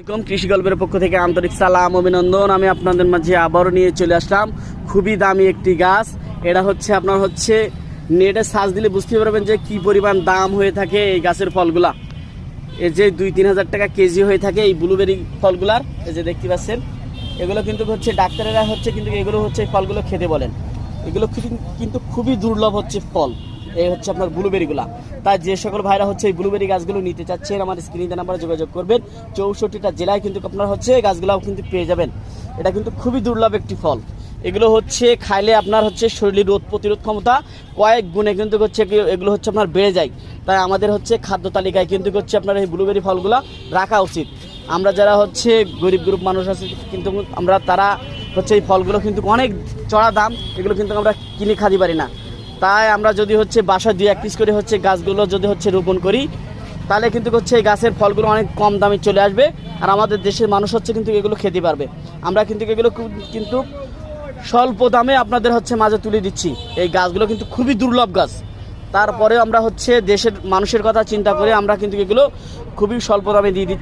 আসসালামাইকুম কৃষি গল্পের পক্ষ থেকে আন্তরিক সালাম, অভিনন্দন। আমি আপনাদের মাঝে আবারও নিয়ে চলে আসলাম। খুবই দামি একটি গাছ। এটা হচ্ছে আপনার হচ্ছে নেটে সার্চ দিলে বুঝতে পারবেন যে কি পরিমাণ দাম হয়ে থাকে এই গাছের ফলগুলা। এই যে দুই তিন হাজার টাকা কেজি হয়ে থাকে এই ব্লুবেরি ফলগুলার। এই যে দেখতে পাচ্ছেন, এগুলো কিন্তু হচ্ছে ডাক্তারেরা হচ্ছে কিন্তু এগুলো হচ্ছে ফলগুলো খেতে বলেন। এগুলো কিন্তু খুবই দুর্লভ হচ্ছে ফল। এই হচ্ছে আপনার ব্লুবেরিগুলা তাই যে সকল ভাইরা হচ্ছে এই ব্লুবেরি গাছগুলো নিতে চাচ্ছেন আমার স্ক্রিনে নাম্বারে যোগাযোগ করবেন। চৌষট্টিটা জেলায় কিন্তু আপনার হচ্ছে গাছগুলাও কিন্তু পেয়ে যাবেন। এটা কিন্তু খুবই দুর্লভ একটি ফল। এগুলো হচ্ছে খাইলে আপনার হচ্ছে শরীরের রোধ প্রতিরোধ ক্ষমতা কয়েক গুণে কিন্তু হচ্ছে এগুলো হচ্ছে আপনার বেড়ে যায়। তাই আমাদের হচ্ছে খাদ্য তালিকায় কিন্তু হচ্ছে আপনার এই ব্লুবেরি ফলগুলো রাখা উচিত। আমরা যারা হচ্ছে গরিব গ্রুপ মানুষ আছে, কিন্তু আমরা তারা হচ্ছে এই ফলগুলো কিন্তু অনেক চড়া দাম, এগুলো কিন্তু আমরা কিনে খাতে পারি না। তাই আমরা যদি হচ্ছে বাসায় দুই এক পিস করে হচ্ছে গাছগুলো যদি হচ্ছে রোপণ করি, তাহলে কিন্তু হচ্ছে এই গাছের ফলগুলো অনেক কম দামে চলে আসবে আর আমাদের দেশের মানুষ হচ্ছে কিন্তু এগুলো খেতে পারবে। আমরা কিন্তু এগুলো কিন্তু স্বল্প দামে আপনাদের হচ্ছে মাঝে তুলে দিচ্ছি। এই গাছগুলো কিন্তু খুবই দুর্লভ গাছ। তারপরে আমরা হচ্ছে দেশের মানুষের কথা চিন্তা করে আমরা কিন্তু এগুলো খুবই স্বল্প দামে দিয়ে দিচ্ছি।